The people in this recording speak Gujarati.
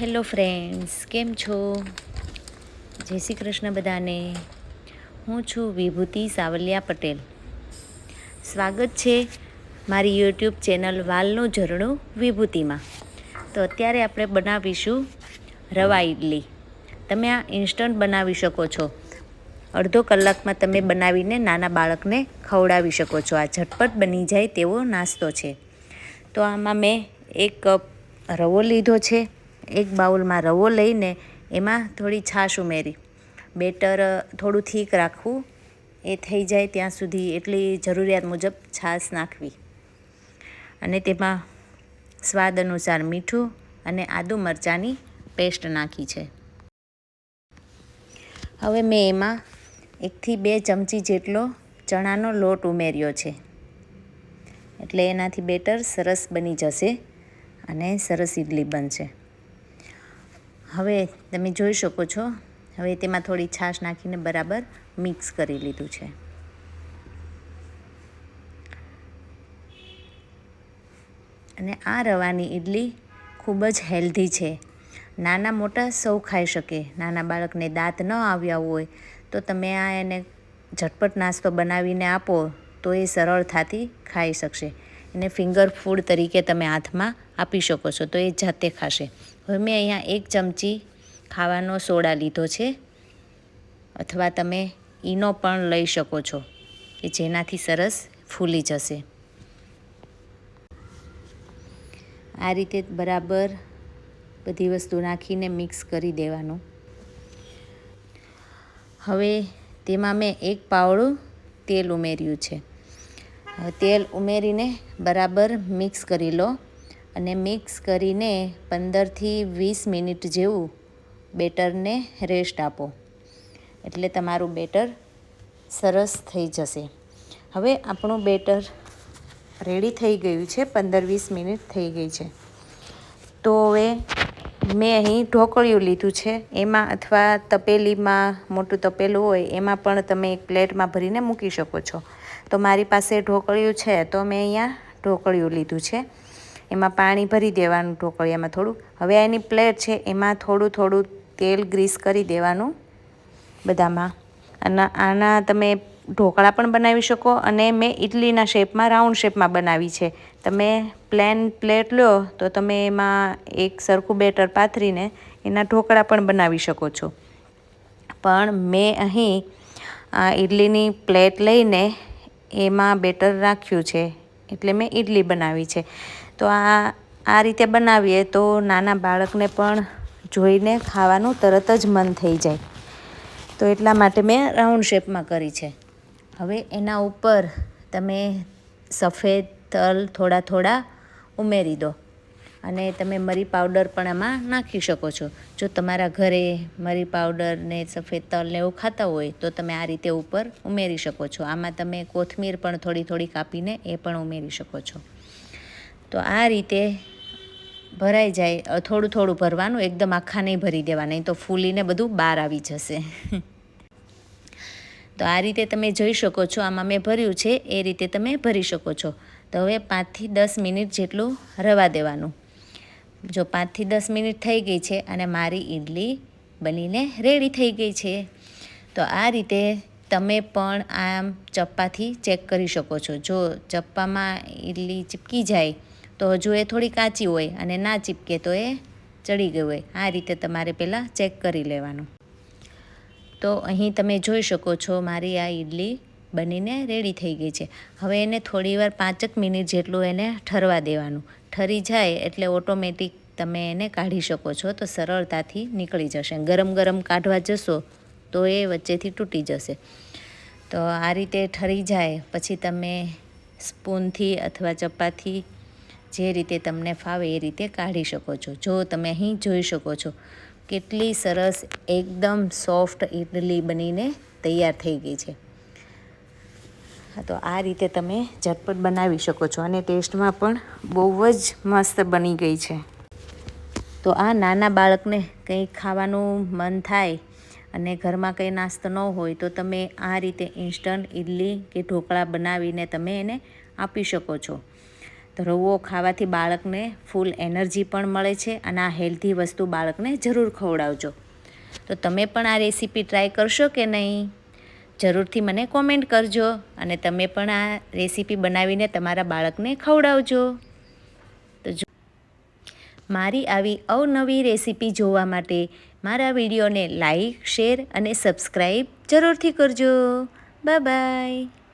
હેલો ફ્રેન્ડ્સ, કેમ છો? જય શ્રી કૃષ્ણ બધાને. હું છું વિભૂતિ સાવલિયા પટેલ. સ્વાગત છે મારી યુટ્યુબ ચેનલ વાલનું ઝરણું વિભૂતિમાં. તો અત્યારે આપણે બનાવીશું રવા ઇડલી તમે આ ઇન્સ્ટન્ટ બનાવી શકો છો. અડધો કલાકમાં તમે બનાવીને નાના બાળકને ખવડાવી શકો છો. આ ઝટપટ બની જાય તેવો નાસ્તો છે. તો આમાં મેં એક કપ રવો લીધો છે. એક બાઉલમાં રવો લઈને એમાં થોડી છાશ ઉમેરી. બેટર થોડું થીક રાખવું. એ થઈ જાય ત્યાં સુધી એટલી જરૂરિયાત મુજબ છાશ નાખવી. અને તેમાં સ્વાદ અનુસાર મીઠું અને આદુ મરચાંની પેસ્ટ નાખી છે. હવે મેં એમાં એકથી બે ચમચી જેટલો ચણાનો લોટ ઉમેર્યો છે. એટલે એનાથી બેટર સરસ બની જશે અને સરસ ઇડલી બનશે. હવે તમે જોઈ શકો છો. હવે તેમાં થોડી છાશ નાખીને બરાબર મિક્સ કરી લીધું છે. અને આ રવાની ઇડલી ખૂબ જ હેલ્ધી છે. નાના મોટા સૌ ખાઈ શકે. નાના બાળકને દાંત ન આવ્યા હોય તો તમે આ એને ઝટપટ નાસ્તો બનાવીને આપો તો એ સરળતાથી ખાઈ શકશે. એને ફિંગર ફૂડ તરીકે તમે હાથમાં આપી શકો છો. તો એ જાતે ખાશે. હવે મેં અહીંયા એક ચમચી ખાવાનો સોડા લીધો છે. અથવા તમે ઈનો પણ લઈ શકો છો, કે જેનાથી સરસ ફૂલી જશે. આ રીતે બરાબર બધી વસ્તુ નાખીને મિક્સ કરી દેવાનું. હવે તેમાં મેં એક પાવડું તેલ ઉમેર્યું છે. તેલ ઉમેરીને બરાબર મિક્સ કરી લો. અને મિક્સ કરીને પંદરથી વીસ મિનિટ જેવું બેટરને રેસ્ટ આપો. એટલે તમારું બેટર સરસ થઈ જશે. હવે આપણું બેટર રેડી થઈ ગયું છે, પંદર વીસ મિનિટ થઈ ગઈ છે. તો હવે મેં અહીં ઢોકળિયું લીધું છે, એમાં અથવા તપેલીમાં મોટું તપેલું હોય, એમાં પણ તમે એક પ્લેટમાં ભરીને મૂકી શકો છો. તો મારી પાસે ઢોકળિયું છે, તો મેં અહીંયા ઢોકળિયું લીધું છે. એમાં પાણી ભરી દેવાનું ઢોકળિયામાં થોડું. હવે એની પ્લેટ છે, એમાં થોડું થોડું તેલ ગ્રીસ કરી દેવાનું બધામાં. અને આના તમે ઢોકળા પણ બનાવી શકો અને મેં ઇડલીના શેપમાં રાઉન્ડ શેપમાં બનાવી છે. તમે પ્લેન પ્લેટ લો તો તમે એમાં એક સરખું બેટર પાથરીને એના ઢોકળા પણ બનાવી શકો છો. પણ મેં અહીં આ ઇડલીની પ્લેટ લઈને એમાં બેટર રાખ્યું છે. એટલે મેં ઇડલી બનાવી છે. તો આ આ રીતે બનાવીએ તો નાના બાળકને પણ જોઈને ખાવાનું તરત જ મન થઈ જાય. તો એટલા માટે મેં રાઉન્ડ શેપમાં કરી છે. હવે એના ઉપર તમે સફેદ તલ થોડા થોડા ઉમેરી દો અને તમે મરી પાવડર પણ આમાં નાખી શકો છો. જો તમારા ઘરે મરી પાવડર ને સફેદ તલ ને એવું ખાતા હોય તો તમે આ રીતે ઉપર ઉમેરી શકો છો. આમાં તમે કોથમીર પણ થોડી થોડી કાપીને એ પણ ઉમેરી શકો છો. તો આ રીતે ભરાઈ જાય. થોડું થોડું ભરવાનું, એકદમ આખા નહીં ભરી દેવા નહીં તો ફૂલીને બધું બહાર આવી જશે. તો આ રીતે તમે જોઈ શકો છો, આમાં મેં ભર્યું છે, એ રીતે તમે ભરી શકો છો. તો હવે પાંચથી દસ મિનિટ જેટલું રવા દેવાનું. જો પાંચથી દસ મિનિટ થઈ ગઈ છે અને મારી ઇડલી બનીને રેડી થઈ ગઈ છે, તો આ રીતે તમે પણ આમ ચપ્પાથી ચેક કરી શકો છો. જો ચપ્પામાં ઇડલી ચીપકી જાય તો હજુ એ થોડી કાચી હોય અને ના ચીપકે તો એ ચડી ગઈ હોય, આ રીતે તમારે પહેલાં ચેક કરી લેવાનું. તો અહીં તમે જોઈ શકો છો મારી આ ઇડલી બનીને રેડી થઈ ગઈ છે. હવે એને થોડીવાર પાંચક મિનિટ જેટલું એને ઠરવા દેવાનું. ઠરી જાય એટલે ઓટોમેટિક તમે એને કાઢી શકો છો તો સરળતાથી નીકળી જશે. ગરમ ગરમ કાઢવા જશો તો એ વચ્ચેથી તૂટી જશે. તો આ રીતે ઠરી જાય, પછી તમે સ્પૂનથી અથવા ચપ્પાથી જે રીતે તમને ફાવે એ રીતે કાઢી શકો છો. જો તમે અહીં જોઈ શકો છો, કેટલી સરસ એકદમ સોફ્ટ ઇડલી બનીને તૈયાર થઈ ગઈ છે. તો આ રીતે તમે ઝટપટ બનાવી શકો છો અને ટેસ્ટમાં પણ બહુ જ મસ્ત બની ગઈ છે. તો આ નાના બાળકને કંઈ ખાવાનું મન થાય અને ઘરમાં કંઈ નાસ્તો ન હોય, તો તમે આ રીતે ઇન્સ્ટન્ટ ઇડલી કે ઢોકળા બનાવીને તમે એને આપી શકો છો. તો રવો ખાવાથી બાળકને ફૂલ એનર્જી પણ મળે છે અને આ હેલ્ધી વસ્તુ બાળકને જરૂર ખવડાવજો. તો તમે પણ આ રેસીપી ટ્રાય કરશો કે નહીં? જરૂરથી મને કોમેન્ટ કરજો અને તમે પણ આ રેસીપી બનાવીને તમારા બાળકને ખવડાવજો. તો જો મારી આવી અવનવી રેસીપી જોવા માટે મારા વિડીયોને લાઈક શેર અને સબસ્ક્રાઈબ જરૂરથી કરજો. Bye bye